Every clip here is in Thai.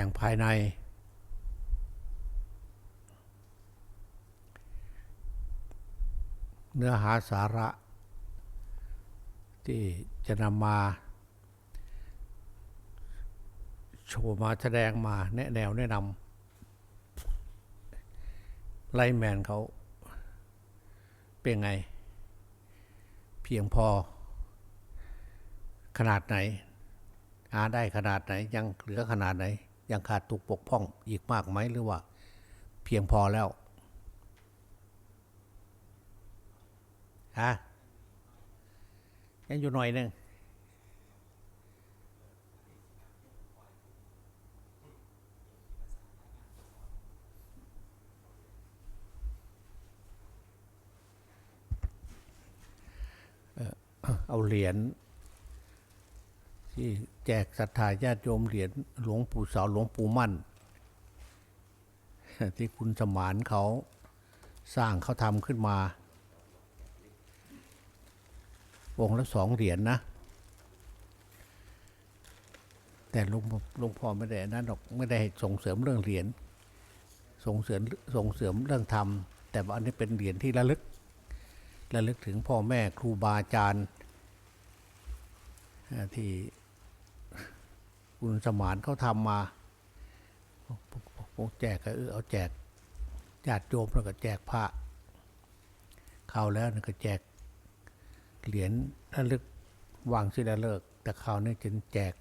แต่งภายใน เนื้อหาสาระ ที่จะนำมา โชว์มาแสดงมาแนะแนวแนะนำไลแมนเขาเป็นไง เพียงพอ ขนาดไหนหาได้ขนาดไหนยังเหลือขนาดไหน ยังขาดตุกปกพร่องอีกมากไหมหรือว่า เพียงพอแล้วฮะยังอยู่หน่อยหนึงเอ่อเอาเหรียญ ที่แจกศรัทธาญาติโยมเหรียญหลวงปู่สาวหลวงปู่มั่น ที่คุณสมานเขาสร้างเขาทำขึ้นมา องค์ละสองเหรียญนะแต่หลวงพ่อหลวงพ่อไม่ได้นั้นหรอกไม่ได้ส่งเสริมเรื่องเหรียญส่งเสริมส่งเสริมเรื่องธรรม แต่ว่าอันนี้เป็นเหรียญที่ระลึกระลึกถึงพ่อแม่ครูบาอาจารย์ที่ คุณสมานเขาทำมาแจกก็เออเอาแจกญาติโยมแล้วก็แจกพระเข้าแล้วนี่ก็แจกเหรียญระลึกวางศิลาฤกษ์แต่คราวนี้จะแจก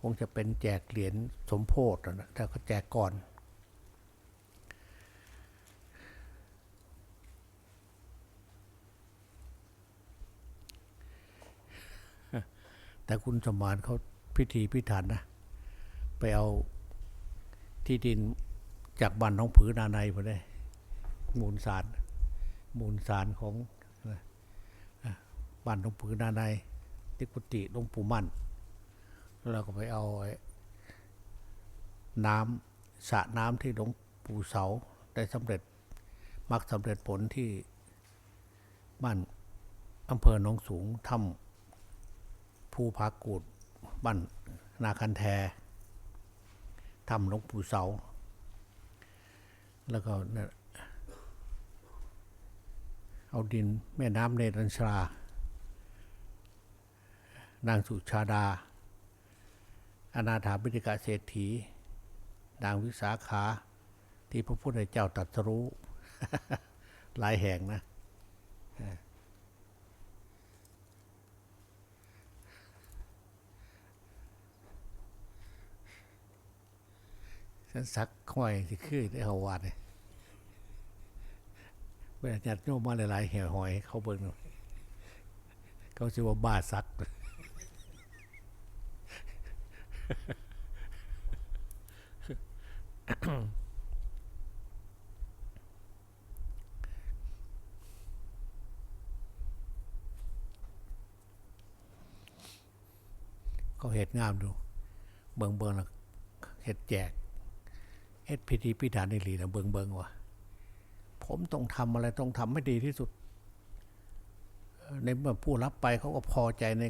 คงจะเป็นแจกเหรียญสมโพธินะแต่ก็แจกก่อน แต่คุณสมานเขา พิธีพิถันนะ ไปเอาที่ดินจากบ้านน้องผือนาในมาได้มูลสาร มูลสารของบ้านน้องผือนาในที่กุฏิหลวงปู่มั่นแล้วก็ไปเอาน้ำสระน้ำที่หลวงปู่เสาได้สำเร็จมักสำเร็จผลที่บ้านอำเภอหนองสูงถ้ำภูผากูด บ้านนาคันแททำหลวงปู่เสา แล้วก็เอาดินแม่น้ำเนรัญชรานางสุชาดา อนาถาบิฎกเศรษฐี นางวิสาขา ที่พระพุทธเจ้าตรัสรู้ หลายแห่งนะ ฉันซักห้อยที่คือได้เขาวาดเนี่ยเวลาจัดโยมมาหลายๆแห่หอย เขาเบิ่งเขาชื่อว่าบ้าซัก เขาเห็ดงามดู เบิ่งเบิ่งแล้วเห็ดแจก เฮ็ดพิธีพิธานในหลีนะเบิงเบิงว่ะผมต้องทำอะไรต้องทำให้ดีที่สุด ในเมื่อผู้รับไปเขาก็พอใจใน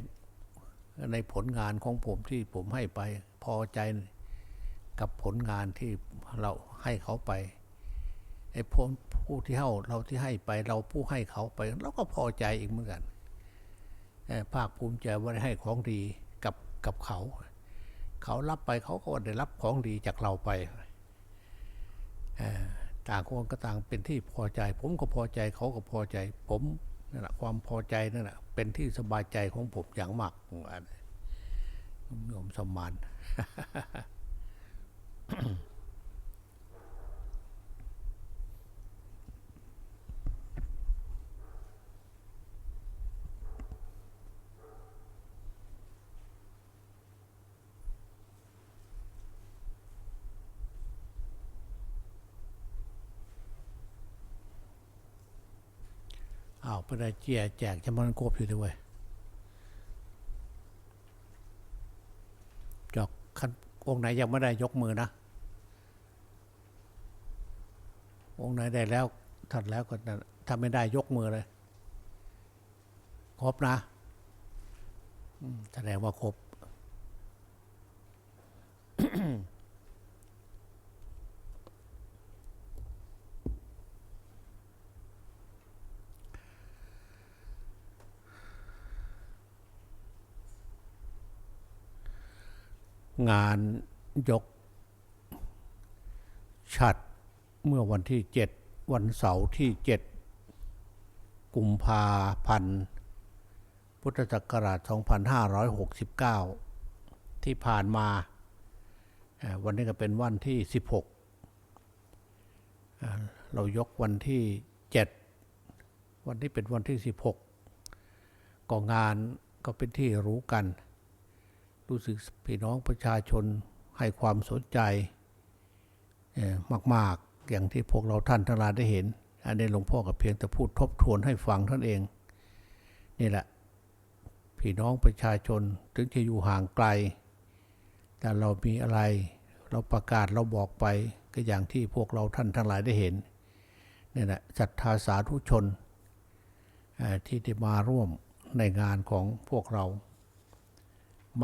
ในผลงานของผมที่ผมให้ไปพอใจกับผลงานที่เราให้เขาไปไอ้ผลผู้ที่ให้เราที่ให้ไปเราผู้ให้เขาไปเราก็พอใจอีกเหมือนกันภาคภูมิใจว่าได้ให้ของดีกับกับเขา เขารับไปเขาก็ได้รับของดีจากเราไป ต่างคนก็ต่างเป็นที่พอใจ ผมก็พอใจเขาก็พอใจ ผมนั่นแหละความพอใจนั่นแหละเป็นที่สบายใจของผมอย่างมากอันโยมสมาน อ้าวได้เจียแจกจะมันกบอยู่ด้วยจอกคันองค์ไหนยังไม่ได้ยกมือนะ องค์ไหนได้แล้วถัดแล้วก็ถ้าไม่ได้ยกมือเลย ครบนะแสดงว่าครบ งานยกฉัดเมื่อวันที่7วันเสาร์ที่7กุมภาพันธ์พุทธศักราช 2569 ที่ผ่านมา วันนี้ก็เป็นวันที่ 16เอ่อเรายกวันที่ 7 วันที่เป็นวันที่ 16 ก็งานก็เป็นที่รู้กัน รู้สึกพี่น้องประชาชนให้ความสนใจมาก ๆ อย่างที่พวกเราท่านทั้งหลายได้เห็น อันนี้หลวงพ่อกับเพียงแต่พูดทบทวนให้ฟังท่านเอง นี่แหละ พี่น้องประชาชนถึงจะอยู่ห่างไกล แต่เรามีอะไร เราประกาศเราบอกไปก็อย่างที่พวกเราท่านทั้งหลายได้เห็นนี่แหละศรัทธาสาธุชนที่ได้มาร่วมในงานของพวกเรา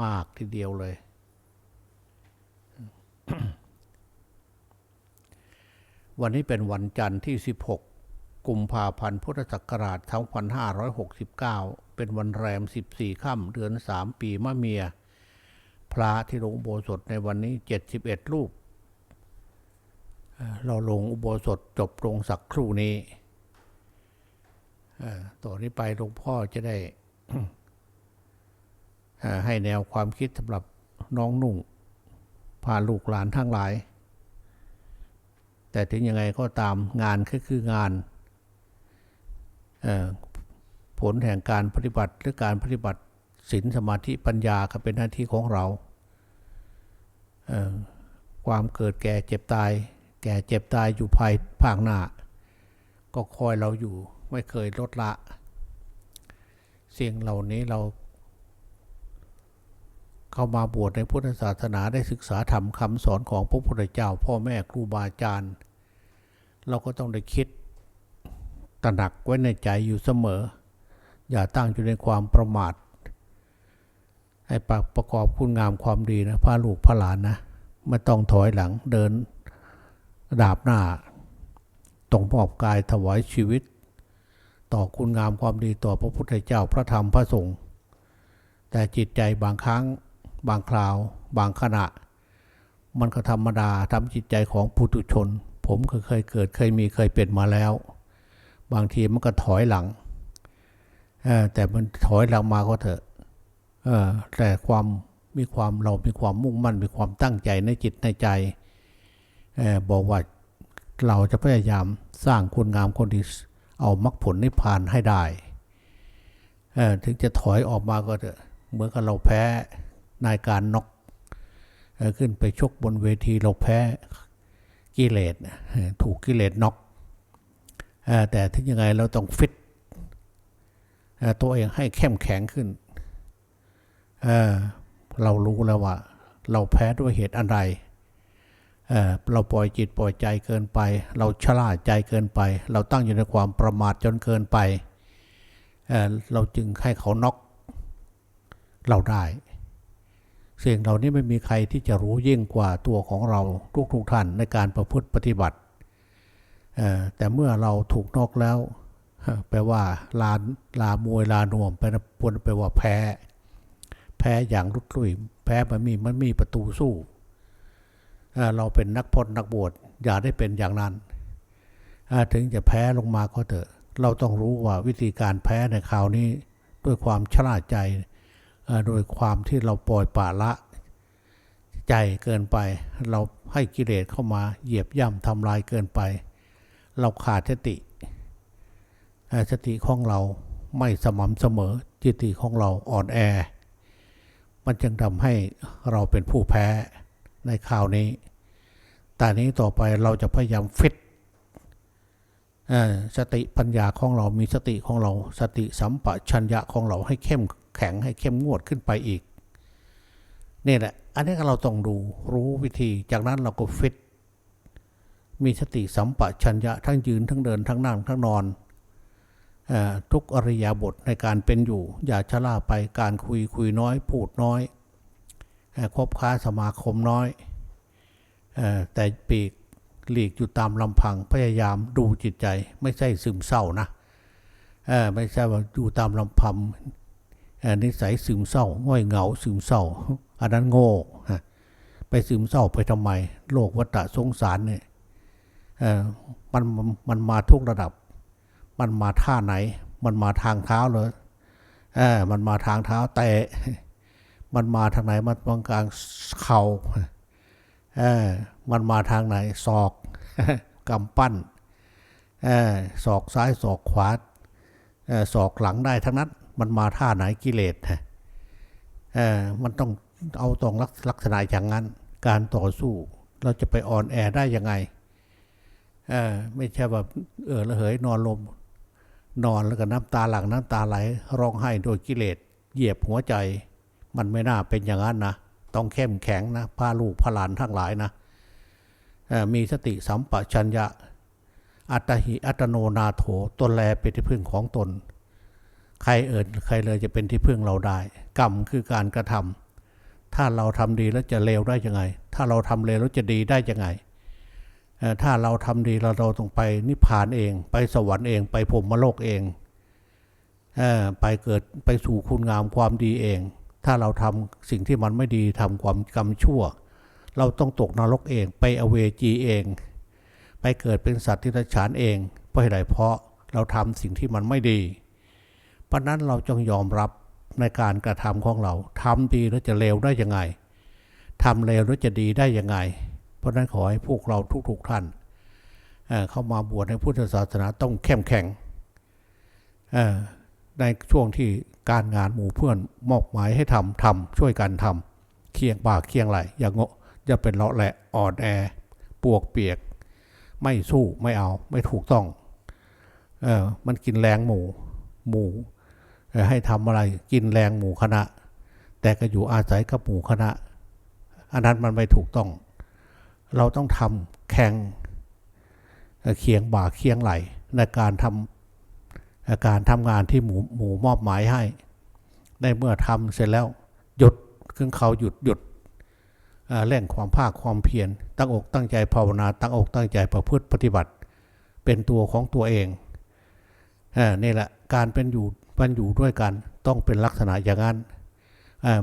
มากทีเดียวเลย วันนี้เป็นวันจันทร์ที่ 16 กุมภาพันธ์พุทธศักราช 2569 เป็นวันแรม 14 ค่ำเดือน 3 ปีมะเมีย พระที่ลงอุโบสถในวันนี้ 71 รูป เราลงอุโบสถจบลงสักครู่นี้ต่อนี้ไปหลวงพ่อจะได้ ให้แนวความคิดสำหรับน้องนุ่งพาลูกหลานทั้งหลาย แต่ถึงยังไงก็ตามงานก็คืองานผลแห่งการปฏิบัติหรือการปฏิบัติศีลสมาธิปัญญาก็เป็นหน้าที่ของเราเความเกิดแก่เจ็บตาย แก่เจ็บตายอยู่ภายภาคหน้า ก็คอยเราอยู่ไม่เคยลดละสิ่งเหล่านี้เรา เข้ามาบวชในพุทธศาสนาได้ศึกษาธรรมคำสอนของพระพุทธเจ้า พ่อแม่ครูบาอาจารย์ เราก็ต้องได้คิดตระหนักไว้ในใจอยู่เสมอ อย่าตั้งอยู่ในความประมาท ให้ประประกอบคุณงามความดีนะพาลูกพาหลานนะไม่ต้องถอยหลังเดินดาบหน้าต้องมอบกายถวายชีวิต ต่อคุณงามความดีต่อพระพุทธเจ้าพระธรรมพระสงฆ์แต่จิตใจบางครั้ง บางคราว บางขณะ มันก็ธรรมดาทำจิตใจของปุถุชน ผมก็เคยเกิดเคยมีเคยเป็นมาแล้ว บางทีมันก็ถอยหลังแต่มันถอยหลังมาก็เถอะแต่ความมีความเรามีความมุ่งมั่นมีความตั้งใจในจิตในใจอบอกว่าเราจะพยายามสร้างคุณงามคนดีเอามรรคผลนิพพานให้ได้ถึงจะถอยออกมาก็เถอะเหมือนกับเราแพ้ นายการน็อกขึ้นไปชกบนเวทีเราแพ้กิเลสถูกกิเลสน็อกแต่ถึงยังไงเราต้องฟิตตัวเองให้เข้มแข็งขึ้นเเรารู้แล้วว่า เราแพ้ด้วยเหตุอะไรเเราปล่อยจิตปล่อยใจเกินไป เราชะล่าใจเกินไป เราตั้งอยู่ในความประมาทจนเกินไปเเราจึงให้เขาน็อกเราได้ สิ่งเหล่านี้ไม่มีใครที่จะรู้ยิ่งกว่าตัวของเราทุกทุกท่านในการประพฤติปฏิบัติ แต่เมื่อเราถูกนอกแล้ว แปลว่าลาลามวยลานวมไปนะปนไปลว่าแพ้ แพ้อย่างรุดรุ่ยแพ้มันมีมันมีประตูสู้เราเป็นนักพจนักบวชอย่าได้เป็นอย่างนั้น ถึงจะแพ้ลงมาก็เถอะ เราต้องรู้ว่าวิธีการแพ้ในคราวนี้ด้วยความฉลาดใจ โดยความที่เราปล่อยปละละ ใจเกินไป เราให้กิเลสเข้ามาเหยียบย่ำทำลายเกินไป เราขาดสติสติของเราไม่สม่ำเสมอจิตติของเราอ่อนแอ มันจึงทำให้เราเป็นผู้แพ้ในข่าวนี้ แต่นี้ต่อไปเราจะพยายามฟิต สติปัญญาของเรามีสติของเรา สติสัมปชัญญะของเราให้เข้มแข็งให้เข้มงวดขึ้นไปอีกนี่แหละ อันนี้เราต้องดูรู้วิธี จากนั้นเราก็ฟิต มีสติสัมปชัญญะทั้งยืนทั้งเดินทั้งนั่งทั้งนอนอทุกอริยาบทในการเป็นอยู่ อย่าชะล่าไปการคุยคุยน้อย พูดน้อยเอ่อคบค้าสมาคมน้อยอแต่ปีก หลีกอยู่ตามลำพังพยายามดูจิตใจ ไม่ใช่ซึมเศร้านะเออไม่ใช่ว่าอยู่ตามลำพังอ่อนิสัยซึมเศร้าง่อยเหงาซึมเศร้า อันนั้นโง่ฮะไปซึมเศร้าไปทำไม โลกวัฏสงสารเนี่ยเออมันมันมาทุกระดับ มันมาท่าไหน มันมาทางเท้าเลยเออมันมาทางเท้าแต่มันมาทางไหนมันตรงกลางเข่า มันมาทางไหนศอกกำปั้นเออศอกซ้ายศอกขวาเออศอกหลังได้ทั้งนั้น มันมาท่าไหนกิเลสมันต้องเอาตรงลักลักษณะอย่างนั้น การต่อสู้เราจะไปอ่อนแอได้ยังไงไม่ใช่แบบเออระเหยนอนลม นอนแล้วก็น้ำตาหลังน้ำตาไหลร้องไห้โดยกิเลสเหยียบหัวใจ มันไม่น่าเป็นอย่างนั้นนะ ต้องเข้มแข็งนะพาลูกพาหลานทั้งหลายนะมีสติสัมปชัญญะ อัตหิอัตโนนาโถตนแลเป็นที่พึ่งของตน ใครเอิญใครเลยจะเป็นที่พึ่งเราได้ กรรมคือการกระทำถ้าเราทำดีแล้วจะเลวได้ยังไง ถ้าเราทำเลวแล้วจะดีได้ยังไงถ้าเราทำดีเราเราต้องไปนิพพานเอง ไปสวรรค์เองไปพรหมโลกเองไปเกิดไปสู่คุณงามความดีเอง ถ้าเราทำสิ่งที่มันไม่ดีทำความกรรมชั่ว เราต้องตกนรกเองไปอเวจีเอง ไปเกิดเป็นสัตว์ที่รัฉานเองเพราะเหตุใดเพราะเราทำสิ่งที่มันไม่ดี เพราะนั้นเราจงยอมรับในการกระทำของเราทำดีแล้วจะเลวได้ยังไงทำเลวแล้วจะดีได้ยังไง เพราะนั้นขอให้พวกเราทุกๆท่านเเข้ามาบวชในพุทธศาสนาต้องเข้มแข็งอ ในช่วงที่การงานหมู่เพื่อนมอบหมายให้ทำทำช่วยกันทำเคียงบ่าเคียงไหลอย่างงะอย่าเป็นเลาะแหละอ่อนแอปวกเปียก ไม่สู้ไม่เอาไม่ถูกต้องเออมันกินแรงหมู่หมู่ให้ทำอะไรกินแรงหมู่คณะ แต่ก็อยู่อาศัยกับหมู่คณะ อันนั้นมันไม่ถูกต้อง เราต้องทำแข่งเคียงบ่าเคียงไหลในการทำเอ่อ การทำงานที่หมู่หมู่มอบหมายให้ ได้เมื่อทำเสร็จแล้วหยุดขึ้นเขาหยุดหยุดเร่งความภาคความเพียรตั้งอกตั้งใจภาวนา ตั้งอกตั้งใจประพฤติปฏิบัติ เป็นตัวของตัวเองเอนี่แหละการเป็นอยู่มันอยู่ด้วยกันต้องเป็นลักษณะอย่างนั้น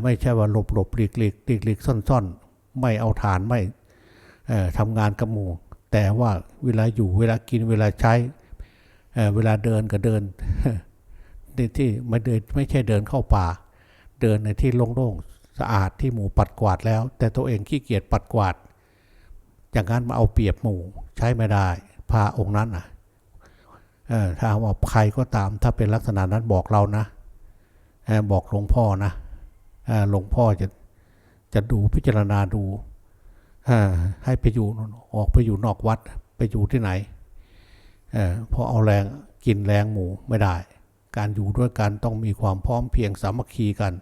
ไม่ใช่ว่าหลบหลบหลีกหลีกหลีกหลีกซ่อนซ่อนไม่เอาฐานไม่ทำงานกับหมูแต่ว่าเวลาอยู่เวลากินเวลาใช้ เเวลาเดินก็เดินในที่ไม่เดินไม่ใช่เดินเข้าป่า เดินในที่โล่งๆสะอาดที่หมูปัดกวาดแล้ว แต่ตัวเองขี้เกียจปัดกวาด อย่างนั้นมาเอาเปรียบหมู่ใช้ไม่ได้พาองค์นั้นนะถ้าว่าใครก็ตาม ถ้าเป็นลักษณะนั้นบอกเรานะบอกหลวงพ่อนะหลวงพ่อจะจะดูพิจารณาดูให้ไปอยู่ออกไปอยู่นอกวัดไปอยู่ที่ไหน เอเพราะเอาแรงกินแรงหมูไม่ได้ การอยู่ด้วยกันต้องมีความพร้อมเพียงสามัคคีกัน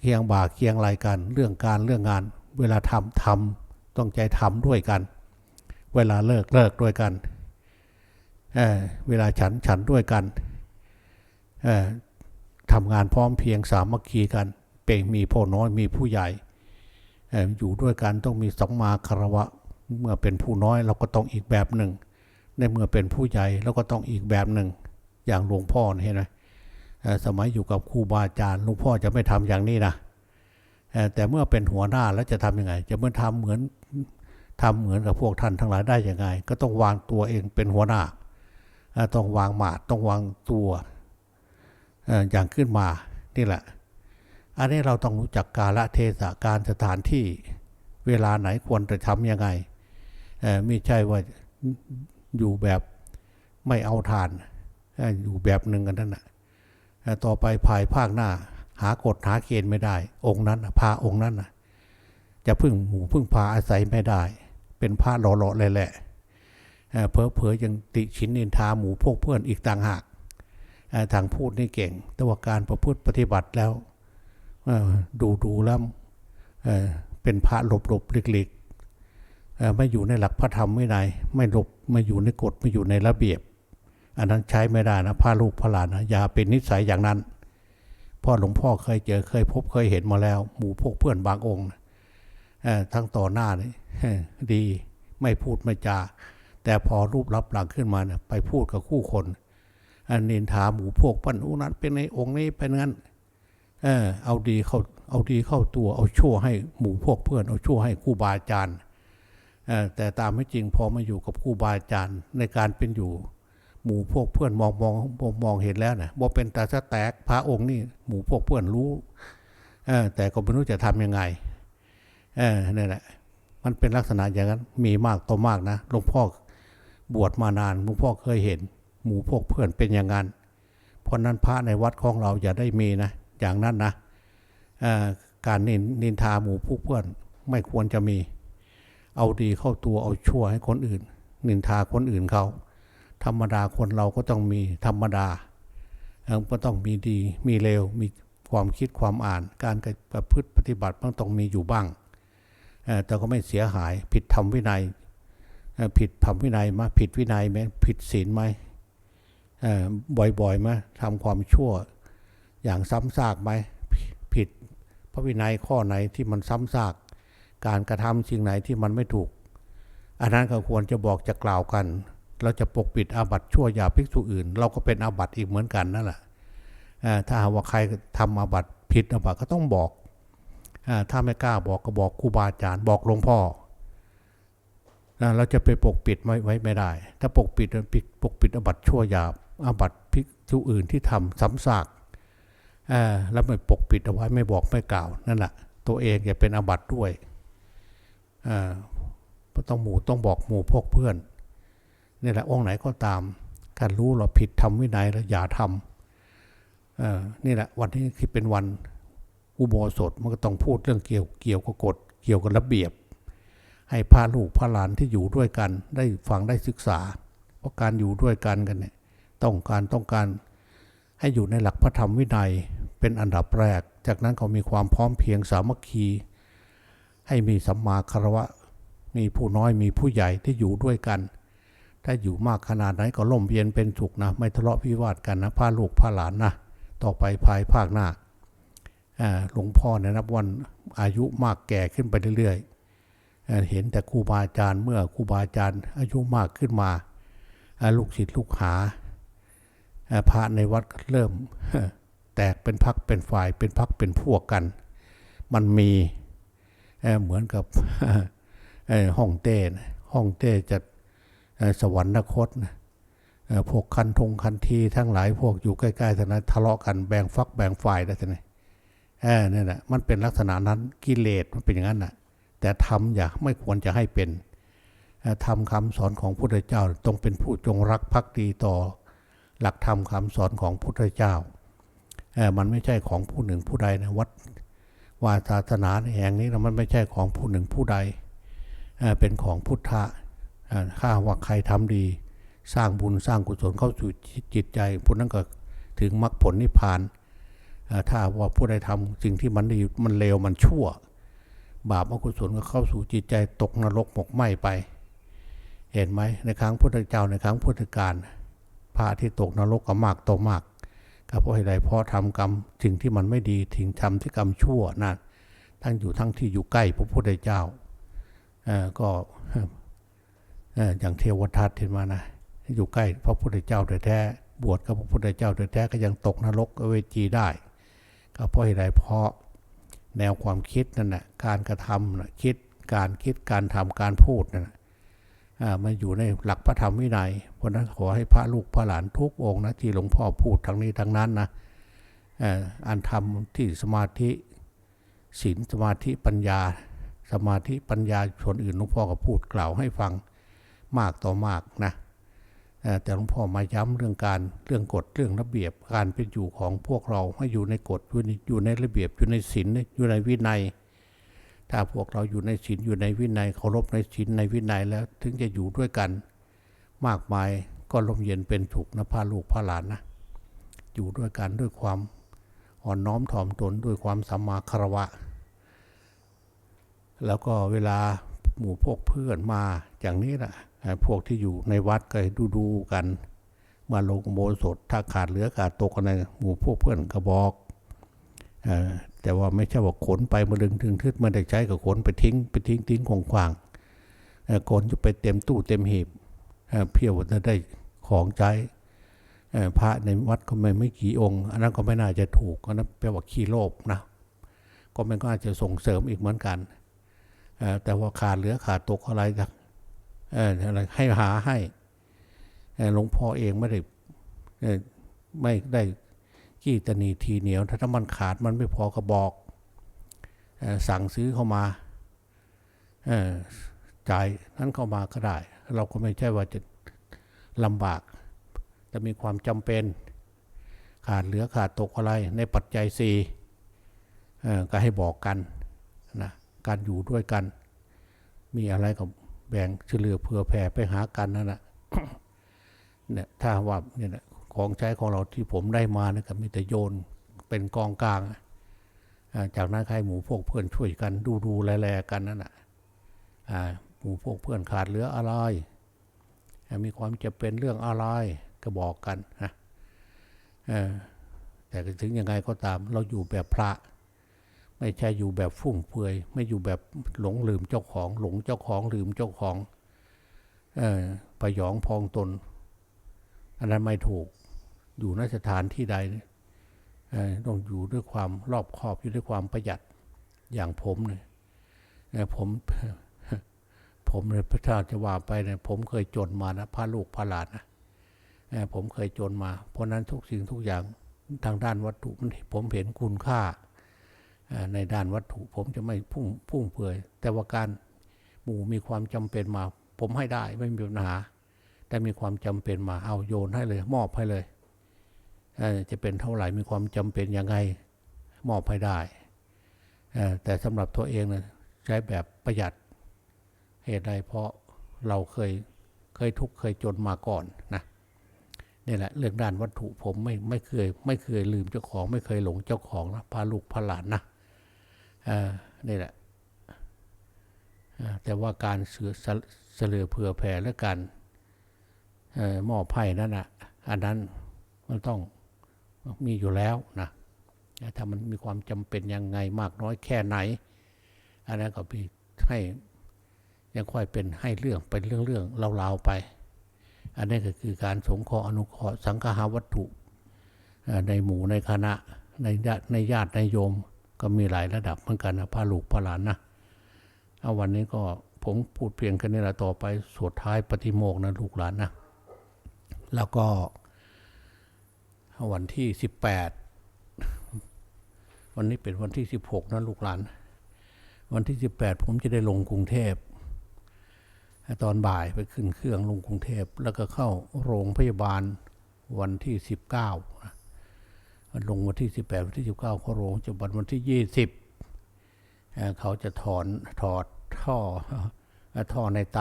เคียงบ่าเคียงไหลกัน เรื่องการเรื่องงาน เวลาทำทำต้องใจทำด้วยกัน เวลาเลิกเลิกด้วยกันเเวลาฉันฉันด้วยกันทำงานพร้อมเพียงสามัคคีกัน เป็นมีพ่อน้อยมีผู้ใหญ่ออยู่ด้วยกันต้องมีสัมมาคารวะ เมื่อเป็นผู้น้อยเราก็ต้องอีกแบบหนึ่ง ในเมื่อเป็นผู้ใหญ่เราก็ต้องอีกแบบหนึ่งอย่างหลวงพ่อเห็นไหมสมัยอยู่กับครูบาอาจารย์หลวงพ่อจะไม่ทำอย่างนี้นะแต่เมื่อเป็นหัวหน้าแล้วจะทำยังไง จะเมื่อทำเหมือนทำเหมือนกับพวกท่านทั้งหลายได้ยังไง ก็ต้องวางตัวเองเป็นหัวหน้า ต้องวางหมาดต้องวางตัวอย่างขึ้นมานี่แหละ อันนี้เราต้องรู้จักกาลเทศะการสถานที่เวลาไหนควรจะทำยังไงไม่ใช่ว่า อยู่แบบไม่เอาทาน อยู่แบบหนึ่งกันนั่นแหะแต่ต่อไปภายภาคหน้า หากฎหาเกณฑ์ไม่ได้ องค์นั้นพาองค์นั้นน่ะจะพึ่งหมู่พึ่งพาอาศัยไม่ได้ เป็นพระหล่อๆเลยแหละเอ่อเพอยังติชินนินทาหมู่พวกเพื่อนอีกต่างหากทางพูดนี่เก่ง แต่ว่าการประพฤติปฏิบัติแล้วดูดูแล้วเอ่อเป็นพระหลบหลบๆหลีกๆเอ่อไม่อยู่ในหลักพระธรรมไม่ในยไม่หลบ ม่อยู่ในกฎม่อยู่ในระเบียบ อันนั้นใช้ไม่ได้นะพาลูกพาหลานนะอย่าเป็นนิสัยอย่างนั้น พ่อหลวงพ่อเคยเจอเคยพบเคยเห็นมาแล้ว หมู่พวกเพื่อนบางองค์นะทั้งต่อหน้านี่ดีไม่พูดไม่จา แต่พอรูปรับหลังขึ้นมาเนี่ยไปพูดกับคู่คนอันนินทาหมู่พวกปั้นอุนั้นเป็นในองค์นี้เป็นงั้นเออเอาดีเข้าเอาดีเข้าตัวเอาชั่วให้หมู่พวกเพื่อนเอาชั่วให้ครูบาอาจารย์ แต่ตามไม่จริงพอมาอยู่กับครูบาอาจารย์ในการเป็นอยู่ หมู่พวกเพื่อนมองมองมองมองเห็นแล้วนะว่าเป็นตาสะแตกพระองค์นี่หมู่พวกเพื่อนรู้แต่ก็ไม่รู้จะทำยังไงนี่แหละมันเป็นลักษณะอย่างนั้นมีมากต่อมากนะหลวงพ่อบวชมานานหลวงพ่อเคยเห็น หมู่พวกเพื่อนเป็นอย่างนั้นเพราะนั้นพระในวัดของเราอย่าได้มีนะอย่างนั้นนะการนินนินทาหมู่พวกเพื่อนไม่ควรจะมี เอาดีเข้าตัวเอาชั่วให้คนอื่น นินทาคนอื่นเขาธรรมดาคนเราก็ต้องมีธรรมดาเอ่อก็ต้องมีดีมีเลวมีความคิดความอ่าน การประพฤติปฏิบัติมันต้องมีอยู่บ้าง แต่ก็ไม่เสียหายผิดธรรมวินัยผิดธรรมวินัยมาผิดวินัยไหมผิดศีลไหมบ่อยๆไหมทำความชั่วอย่างซ้ำซากไหมผิดพระวินัยข้อไหนที่มันซ้ำซาก การกระทำสิ่งไหนที่มันไม่ถูก อันนั้นก็ควรจะบอกจะกล่าวกัน เราจะปกปิดอาบัติชั่วอย่าภิกษุอื่น เราก็เป็นอาบัติอีกเหมือนกันนั่นแหละถ้าหากว่าใครทำอาบัติผิดอาบัติก็ต้องบอกอถ้าไม่กล้าบอกก็บอกครูบาอาจารย์บอกหลวงพ่อเราจะไปปกปิดไว้ไว้ไม่ได้ ถ้าปกปิดปิดปกปิดอาบัติชั่วหยาบอาบัติภิกษุอื่นที่ทำซ้ำซากแล้วไม่ปกปิดเอาไว้ไม่บอกไม่กล่าวนั่นแหละตัวเองอย่าเป็นอาบัติด้วย ต้องหมู่ต้องบอกหมู่พวกเพื่อนนี่แหละองค์ไหนก็ตาม การรู้เราผิดทำวินัยแล้วอย่าทำเอ่อนี่แหละวันนี้คือเป็นวันอุโบสถมันก็ต้องพูดเรื่องเกี่ยวเกี่ยวกับกฎเกี่ยวกับระเบียบ ให้พาลูกพาหลานที่อยู่ด้วยกัน ได้ฟังได้ศึกษา เพราะการอยู่ด้วยกันกันเนี่ยต้องการต้องการให้อยู่ในหลักพระธรรมวินัยเป็นอันดับแรก จากนั้นเขามีความพร้อมเพียงสามัคคี ให้มีสัมมาคารวะ มีผู้น้อยมีผู้ใหญ่ที่อยู่ด้วยกัน ถ้าอยู่มากขนาดไหนก็ล่มเย็นเป็นสุขนะ ไม่ทะเลาะวิวาทกันนะพาลูกพาหลานนะต่อไปภายภาคหน้าหลวงพ่อเนี่ยนับวันอายุมากแก่ขึ้นไปเรื่อยๆเอเห็นแต่ครูบาอาจารย์เมื่อครูบาอาจารย์ อายุมากขึ้นมาลูกศิษย์ลูกหาพระในวัดเริ่มแตกเป็นพักเป็นฝ่ายเป็นพักเป็นพวกกัน มันมี เหมือนกับห้องเต้นห้องเต้จะเอ่อสวรรคตนะพวกคันธงคันทีทั้งหลายพวกอยู่ใกล้ๆท่านั้นทะเลาะกันแบ่งฟักแบ่งฝ่ายได้ท่านี้เออนี่นแหละมันเป็นลักษณะนั้นกิเลสมันเป็นอย่างนั้นนะแต่ทำอย่าไม่ควรจะให้เป็นเอ่อทำคำสอนของพุทธเจ้าต้องเป็นผู้จงรักภักดีต่อ หลักธรรมคำสอนของพุทธเจ้าเออมันไม่ใช่ของผู้หนึ่งผู้ใดนะวัด ว่าศาสนาแห่งนี้มันไม่ใช่ของผู้หนึ่งผู้ใด เป็นของพุทธะอ่าถ้าว่าใครทำดี สร้างบุญสร้างกุศลเข้าสู่จิตใจผู้นั้นก็ถึงมรรคผลนิพพาน ถ้าว่าผู้ใดทำสิ่งที่มันดีมันเลวมันชั่ว บาปอกุศลก็เข้าสู่จิตใจตกนรกหมกไหมไป เห็นไหมในครั้งพุทธเจ้าในครั้งพุทธกาลพระที่ตกนรกก็มากตมาก เพราะอะไรเพราะทำกรรมสิ่งที่มันไม่ดีถึงทำที่กรรมชั่วนั่นทั้งอยู่ทั้งที่อยู่ใกล้พระพุทธเจ้าก็อย่างเทวทัตเห็นมานะอยู่ใกล้พระพุทธเจ้าแท้ๆบวชกับพระพุทธเจ้าแท้ๆก็ยังตกนรกเวจีได้ ก็เพราะเหตุใดเพราะแนวความคิดนั่นแหะการกระทำนะคิดการคิดการทำการพูดนั่นน่ะ อ่ามันอยู่ในหลักพระธรรมวินัยเพราะนั้นขอให้พระลูกพระหลานทุกองค์นะที่หลวงพ่อพูดทั้งนี้ทั้งนั้นนะอันทำที่สมาธิศีลสมาธิปัญญา สมาธิปัญญาส่วนอื่นหลวงพ่อก็พูดกล่าวให้ฟังมากต่อมากนะแต่หลวงพ่อมาย้ำเรื่องการเรื่องกฎเรื่องระเบียบการเป็นอยู่ของพวกเราให้อยู่ในกฎอยู่ในอยู่ในระเบียบอยู่ในศีลอยู่ในวินัย ถ้าพวกเราอยู่ในศีลอยู่ในวินัยเคารพในศีลในวินัยแล้วถึงจะอยู่ด้วยกัน มากมายก็ลมเย็นเป็นถูกนะพาลูกพาหลานนะอยู่ด้วยกันด้วยความอ่อนน้อมถ่อมตนด้วยความสัมมาคารวะ แล้วก็เวลาหมู่พวกเพื่อนมาอย่างนี้แหละพวกที่อยู่ในวัดก็ดูดูกัน มาลงโบสถถ้าขาดเหลือขาดตกอะไรหมู่พวกเพื่อนก็บอก แต่ว่าไม่ใช่ว่าขนไปมาดึงถึงทึดมาได้ใช้ก็ขนไปทิ้งไปทิ้งทิ้งของขวางขนจะไปเต็มตู้เต็มหีบเอ่อเพียวจะได้ของใช้พระในวัดก็ไม่ไม่กี่องค์ อันนั้นก็ไม่น่าจะถูกอันนั้นแปลว่าขี้โลภนะก็มันก็อาจจะส่งเสริมอีกเหมือนกันแต่ว่าขาดเหลือขาดตกอะไรกันอะไรให้หาให้หลวงพ่อเองไม่ได้ไม่ได้ ขี้ตนีทีเหนียว ถ้ามันขาดมันไม่พอก็บอกสั่งซื้อเข้ามาจ่ายนั้นเข้ามาก็ได้ เราก็ไม่ใช่ว่าจะลำบาก แต่มีความจำเป็น ขาดเหลือขาดตกอะไร ในปัจจัยสี่ก็ให้บอกกันนะการอยู่ด้วยกัน มีอะไรก็แบ่งเฉลือเผื่อแผ่ไปหากันนั่นแหละเนี่ยถ้าว่าเนี่ยนะ ของใช้ของเราที่ผมได้มาเนี่ยก็มีแต่โยนเป็นกองกลาง จากนั้นใครหมูพวกเพื่อนช่วยกันดูดูแลแลกันนั่นแหะหมูพวกเพื่อนขาดเหลืออะไรมีความจะเป็นเรื่องอะไรก็บอกกันนะแต่ถึงยังไงก็ตามเราอยู่แบบพระ ไม่ใช่อยู่แบบฟุ่มเฟือย ไม่อยู่แบบหลงลืมเจ้าของ หลงเจ้าของลืมเจ้าของอประยองพองตน อันนั้นไม่ถูก อยู่นสถานที่ใดต้องอยู่ด้วยความรอบคอบอยู่ด้วยความประหยัดอย่างผมเนี่ยผมผมเลยพระเจ้าจะว่าไปเนี่ยผมเคยจนมานะพระลูกพระหลานนะผมเคยจนมา เพราะนั้นทุกสิ่งทุกอย่างทางด้านวัตถุมันผมเห็นคุณค่าในด้านวัตถุผมจะไม่พุ่งพุ่งเปื่อยแต่ว่าการหมู่มีความจำเป็นมา ผมให้ได้ไม่มีปัญหา แต่มีความจำเป็นมาเอาโยนให้เลย มอบให้เลย จะเป็นเท่าไหร่มีความจำเป็นยังไงมอบให้ได้แต่สำหรับตัวเองนะใช้แบบประหยัดเหตุใดเพราะเราเคยเคยทุกข์เคยจนมาก่อนนะนี่แหละเรื่องด้านวัตถุผมไม่ไม่เคย ไม่เคยลืมเจ้าของไม่เคยหลงเจ้าของนะพาลูกพาหลานนะนี่แหละแต่ว่าการเสือสะเสลือเผื่อแผ่และการเอ่อมอบไพ่นั่นนะอันนั้นมันต้อง มีอยู่แล้วนะถ้ามันมีความจำเป็นยังไงมากน้อยแค่ไหน อันนั้นก็พี่ให้ยังค่อยเป็นให้เรื่องเป็นเรื่องเรื่องๆเล่าๆไป อันนี้ก็คือการสงเคราะห์อนุเคราะห์สังฆาวัตถุ ในหมู่ในคณะในญาติในญาติในโยมก็มีหลายระดับเหมือนกันนะพระลูกพระหลานนะเอาวันนี้ก็ผมพูดเพียงแค่นี้ละต่อไปสวดท้ายปฏิโมกข์นะลูกหลานนะแล้วก็ วันที่สิบแปดวันนี้เป็นวันที่สิบหกนะลูกหลาน วันที่สิบแปดผมจะได้ลงกรุงเทพตอนบ่ายไปขึ้นเครื่องลงกรุงเทพแล้วก็เข้าโรงพยาบาลวันที่สิบเก้าลงวันที่สิบแปดวันที่สิบเก้าเข้าโรงพยาบาลวันที่ยี่สิบเขาจะถอนถอดท่อท่อในไต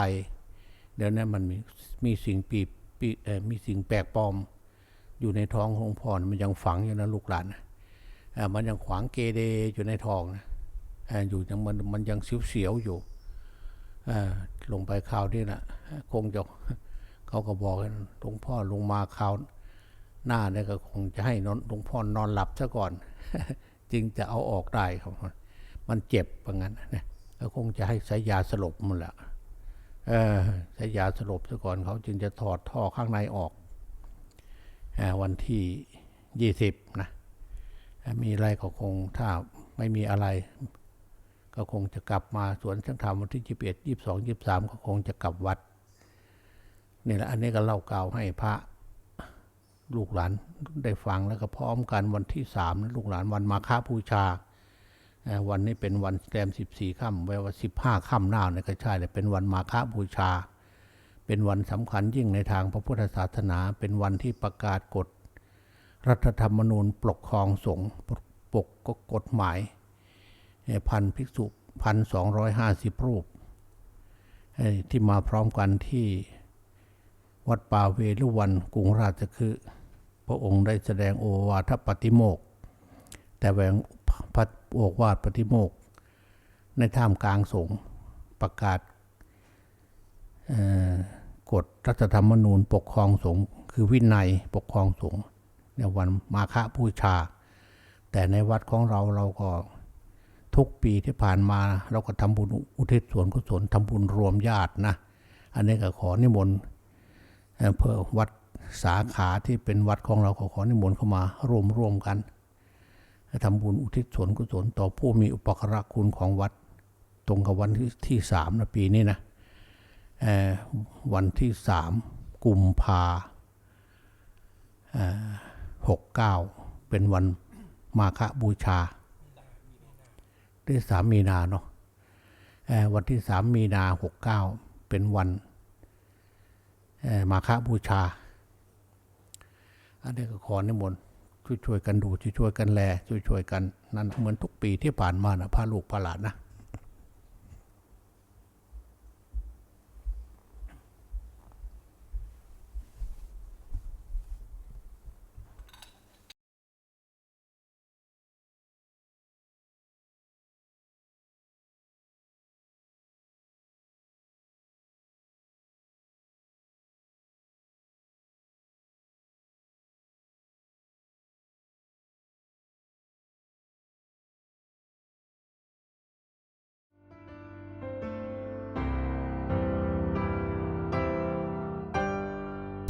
เดี๋ยวนี้มันมีมีสิ่งปีปีมีสิ่งแปลกปลอม อยู่ในท้องของพ่อมันยังฝังอยู่นะลูกหลานนะมันยังขวางเกเรอยู่ในท้องนะอยู่ยังมันมันยังเสียวๆอยู่อลงไปคราวนี้นะคงจะเขาก็บอกกันหลวงพ่อลงมาคราวหน้าเนี่ยก็คงจะให้นอนหลวงพ่อนอนหลับซะก่อน จึงจะเอาออกได้ครับมันเจ็บว่างั้นนะก็คงจะให้ใช้ยาสลบมันแหละใช้ยาสลบซะก่อนเขาจึงจะถอดท่อข้างในออก วันที่ยี่สิบนะ มีอะไรก็คงถ้าไม่มีอะไร ก็คงจะกลับมาสวนสังธรรมวันที่ยี่สิบเอ็ดยี่สิบสองยี่สิบสามก็คงจะกลับวัดนี่แหละอันนี้ก็เล่ากล่าวให้พระลูกหลานได้ฟังแล้วก็พร้อมกันวันที่สามลูกหลานวันมาฆบูชา วันนี้เป็นวันแรมสิบสี่ค่ำแปลว่าสิบห้าค่ำหน้าเนี่ยก็ใช่เลยเป็นวันมาฆบูชา เป็นวันสำคัญยิ่งในทางพระพุทธศาสนา เป็นวันที่ประกาศกฎ รัฐธรรมนูญปกครองสงฆ์ปกกฎหมายพันภิกษุพันสองร้อยห้าสิบรูป ที่มาพร้อมกันที่วัดป่าเวลุวันกรุงราชคือพระองค์ได้แสดงโอวาทปฏิโมก แต่แหวงพัดโอวาทปฏิโมก ในท่ามกลางสงฆ์ประกาศ เอ่อ กฎรัฐธรรมนูญปกครองสงฆ์คือวินัยปกครองสงฆ์ในวันมาฆบูชา แต่ในวัดของเราเราก็ทุกปีที่ผ่านมาเราก็ทำบุญอุทิศส่วนกุศลทำบุญรวมญาตินะอันนี้ก็ขอนิมนต์เอ่อเพื่อวัดสาขาที่เป็นวัดของเราก็ขอนิมนต์เข้ามารวมร่วมกันทำบุญอุทิศส่วนกุศลต่อผู้มีอุปการะคุณของวัด ตรงกับวันที่สามนะปีนี้นะ วันที่สามกุมภาหกเก้าเป็นวันมาฆบูชาที่สามมีนาเนาะวันที่สามมีนาหกเก้าเป็นวันมาฆบูชา อันนี้ก็ขอนิมนต์ช่วยๆกันดูช่วยๆกันแลช่วยๆกัน นั่นเหมือนทุกปีที่ผ่านมานะพาลูกพาหลานนะ